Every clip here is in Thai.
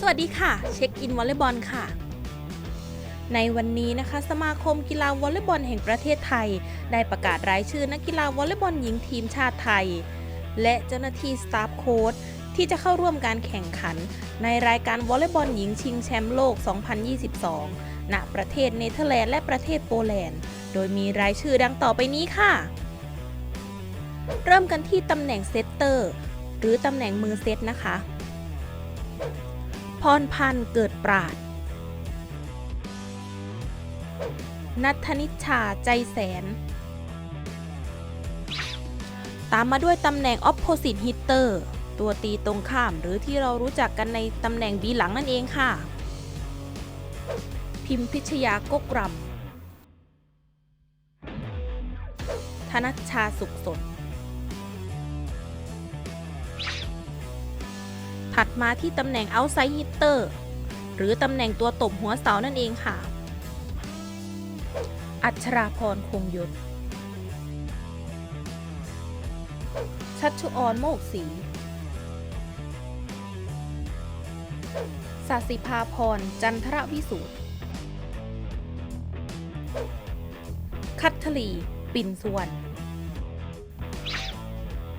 สวัสดีค่ะ เช็คอินวอลเลย์บอลค่ะ ในวันนี้นะคะ สมาคมกีฬาวอลเลย์บอลแห่งประเทศไทย ได้ประกาศรายชื่อนักกีฬาวอลเลย์บอลหญิงทีมชาติไทย และเจ้าหน้าที่สตาฟโค้ชที่จะเข้าร่วมการแข่งขัน ในรายการวอลเลย์บอลหญิงชิงแชมป์โลก 2022 ณ ประเทศเนเธอร์แลนด์และประเทศโปแลนด์ โดยมีรายชื่อดังต่อไปนี้ค่ะ เริ่มกันที่ตำแหน่งเซตเตอร์ หรือตำแหน่งมือเซตนะคะ พรพันธ์เกิดปราด นัทธนิชชาใจแสน ตามมาด้วยตำแหน่ง opposite hitter ตัวตีตรงข้ามหรือที่เรารู้จักกันในตำแหน่งบีหลังนั่นเองค่ะ พิมพิชยากกรำธนัชชาสุขสด ถัดมาที่ตำแหน่ง outside hitter หรือตำแหน่งตัวตบหัวเสานั่นเองค่ะ อัชราพรคงยศ ชัชชุออนโมกศรีสาสิภาพร จันทรวิสูตรคัทธลี ปิ่นสุวรรณ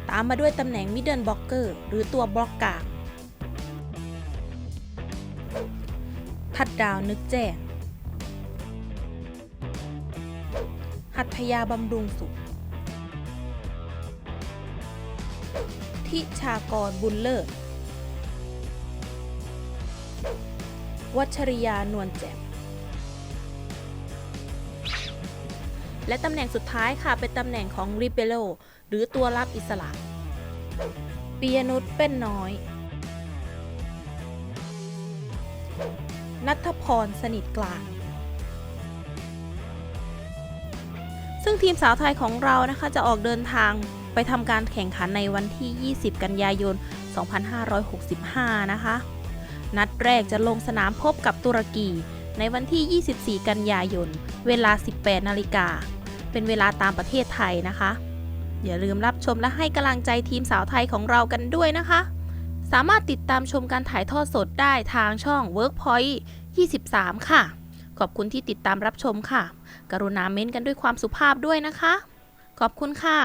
ตามมาด้วยตำแหน่งมิดเดิลบล็อกเกอร์ หรือตัวบล็อกกลาง ทัดดาวนึกแจ้งหัตถยาบำรุงสุข ทิชากรบุญเลิศ วัชริยานวลแจ่ม และตำแหน่งสุดท้ายค่ะ เป็นตำแหน่งของริเบโล หรือตัวรับอิสระปียนุชเป็นน้อย นัทพรสนิทกลาง ซึ่งทีมสาวไทยของเรานะคะจะออกเดินทางไปทำการแข่งขันในวันที่ 20 กันยายน 2565 นะคะ นัดแรกจะลงสนามพบกับตุรกีในวันที่ 24 กันยายน เวลา 18 นาฬิกา เป็นเวลาตามประเทศไทยนะคะ อย่าลืมรับชมและให้กำลังใจทีมสาวไทยของเรากันด้วยนะคะามารถติดตามชมการถ่ายทอดสดได้ทางช่อง Workpoint 23 ค่ะ ขอบคุณที่ติดตามรับชมค่ะ กรุณาเม้นกันด้วยความสุภาพด้วยนะคะ ขอบคุณค่ะ